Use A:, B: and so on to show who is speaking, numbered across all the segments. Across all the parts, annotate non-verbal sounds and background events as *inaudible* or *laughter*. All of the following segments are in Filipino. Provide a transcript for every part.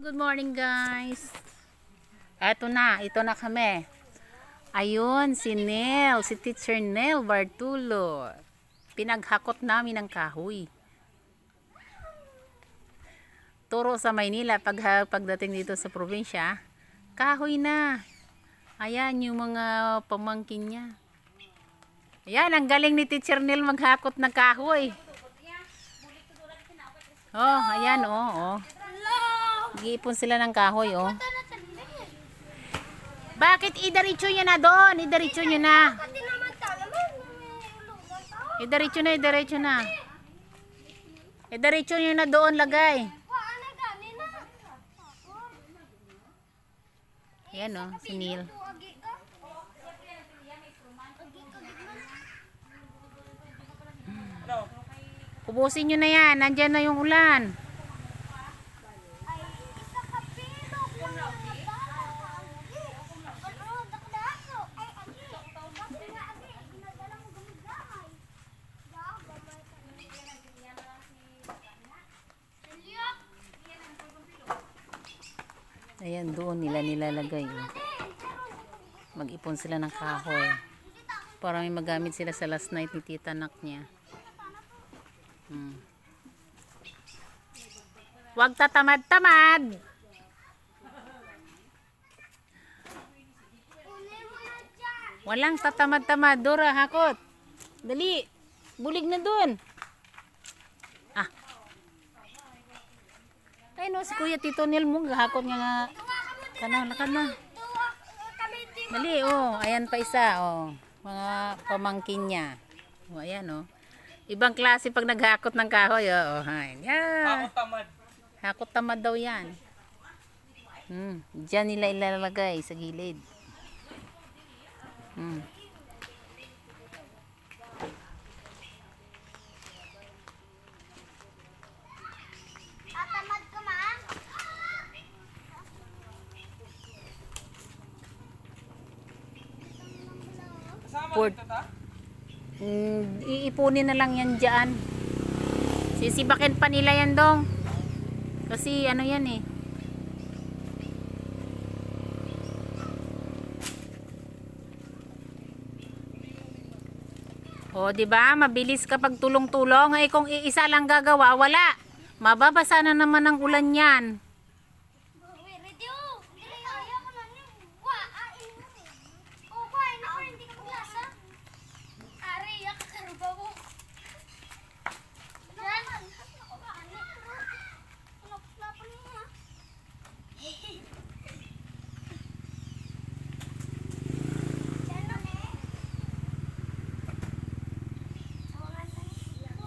A: Good morning guys. Eto na, ito na kami. Ayun, si Nel, si Teacher Nel Bartulo. Pinaghakot namin ng kahoy. Turo sa Maynila pag pagdating dito sa probinsya, kahoy na. Ayan yung mga pamangkin niya. Ayan, ang galing ni Teacher Nel maghakot ng kahoy. Oh, ayan oh, oh. Nag-iipon sila ng kahoy, oh. Bakit idaritso nyo na doon? Idaritso nyo na. Idaritso na, idaritso na. Idaritso nyo na doon, lagay. Ayan, oh, si Neil. Ubusin nyo na yan. Nandyan na yung ulan. Ayan, doon nila nilalagay. Mag-ipon sila ng kahoy. Para may magamit sila sa last night ni tita nak niya. Hmm. Huwag tatamad-tamad! Walang tatamad-tamad. Dora, hakot. Dali. Bulig na dun. Ah. Ay no, si Kuya Tito Nel mo. Hakot nga nga. Kana, lakad na. Dali, oh. Ayan pa isa, oh. Mga pamangkin niya. Oh, ayan, oh. Ibang klase pag naghakot ng kahoy, oh. oh ayan. Yeah.
B: tamad.
A: Hakot tamad daw yan. Hmm. Diyan nila ilalagay sa gilid. Hmm.
B: Ta?
A: Mm, iipunin na lang yan dyan. Sisibakin pa nila yan dong. Kasi ano yan eh. O, di ba? Mabilis kapag tulong-tulong. Ay, kung iisa lang gagawa, wala. Mababasa na naman ang ulan yan.
C: Uy, ready oh. Dili, ayaw ko na niyo. Wa, ain mo eh. Oh, wa, ina pa hindi ka maglasa. Ari, yak karuba mo. Yan. Ako ba, ano? Ano, lapan mo ha? Yan na, eh. Tawagan tayo.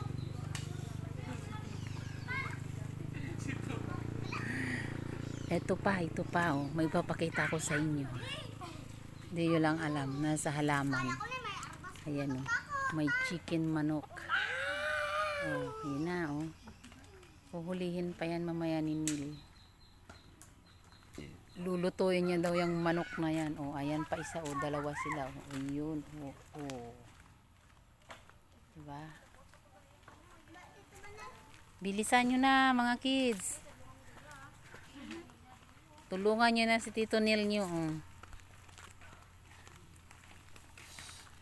A: Ito pa, ito pa oh. May papakita ko sa inyo. Hindi nyo lang alam. Nasa halaman. Ayan oh. May chicken manok. Oh, yun na oh. Puhulihin pa yan mamaya ni Neil. Lulutuin niya daw yung manok na yan. Oh, ayan pa isa oh. Dalawa sila oh. Ayun oh. oh. Diba? Bilisan nyo na mga kids. Tulungan nyo na si Tito Neil nyo. Oh.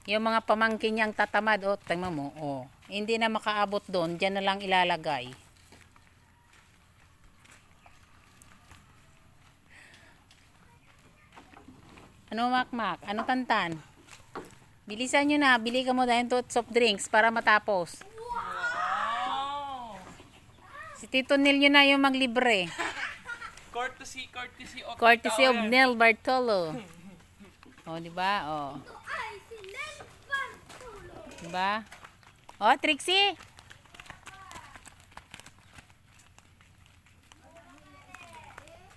A: Yung mga pamangkin niyang tatamad, oh, tingnan mo, oh. Hindi na makaabot doon, diyan na lang ilalagay. Ano makmak? Ano tantan? Bilisan nyo na, bili ka mo dahil to soft drinks para matapos.
B: Wow!
A: Si Tito Neil nyo na yung maglibre.
B: Courtesy, courtesy of
A: Courtesy of
B: yan.
A: Neil Bartolo. *laughs* Oh, di ba? Oh.
C: Ay, si Nelpan.
A: Di ba? Oh, Trixie.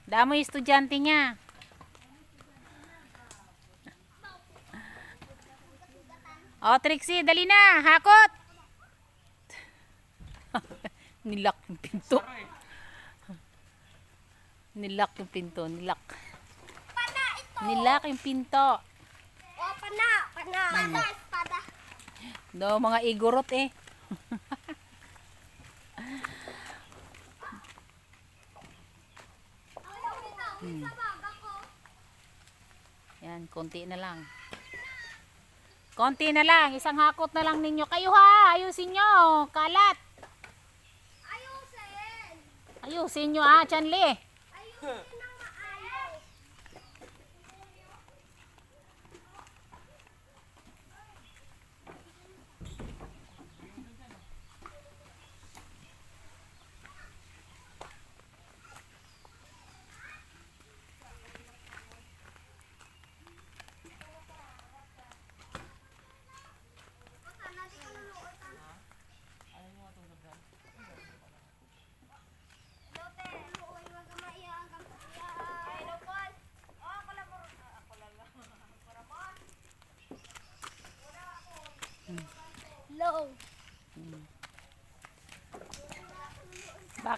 A: Damo yung estudyante niya. Oh, Trixie, dali na. Hakot. *laughs* Nilak yung pinto.
B: Sorry.
A: Nilak yung pinto. Nilak.
C: Pana ito.
A: Nilak yung pinto.
C: Oh, pana. Pana. Pana, espada.
A: Do, mga igorot eh. Hmm. Yan, konti na lang. Konti na lang, isang hakot na lang ninyo. Kayo ha, ayusin nyo. Kalat.
C: Ayusin.
A: Ayusin nyo ah, Chanli.
C: 흐흐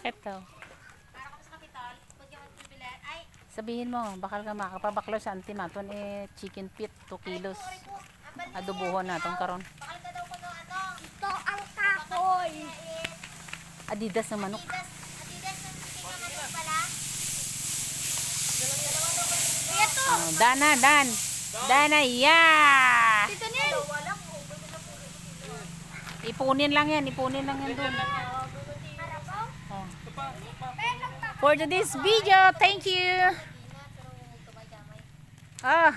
A: Bakit to?
C: Para ko sa kapital, pag yung bibilan, ay,
A: Sabihin mo, bakal ka makapabaklo sa antimaton eh chicken feet 2 kilos. Adobohon na tong karon.
C: bakal ka daw ko no, ano? Ito ang kahoy.
A: Adidas na manok.
C: Adidas, Adidas ng tingnan natin pala. Kuya to.
A: Oh, Dana, Dan. Dana, yeah!
C: Nel.
A: Ipunin lang yan, ipunin lang yan doon. For today's video, thank you. Ah,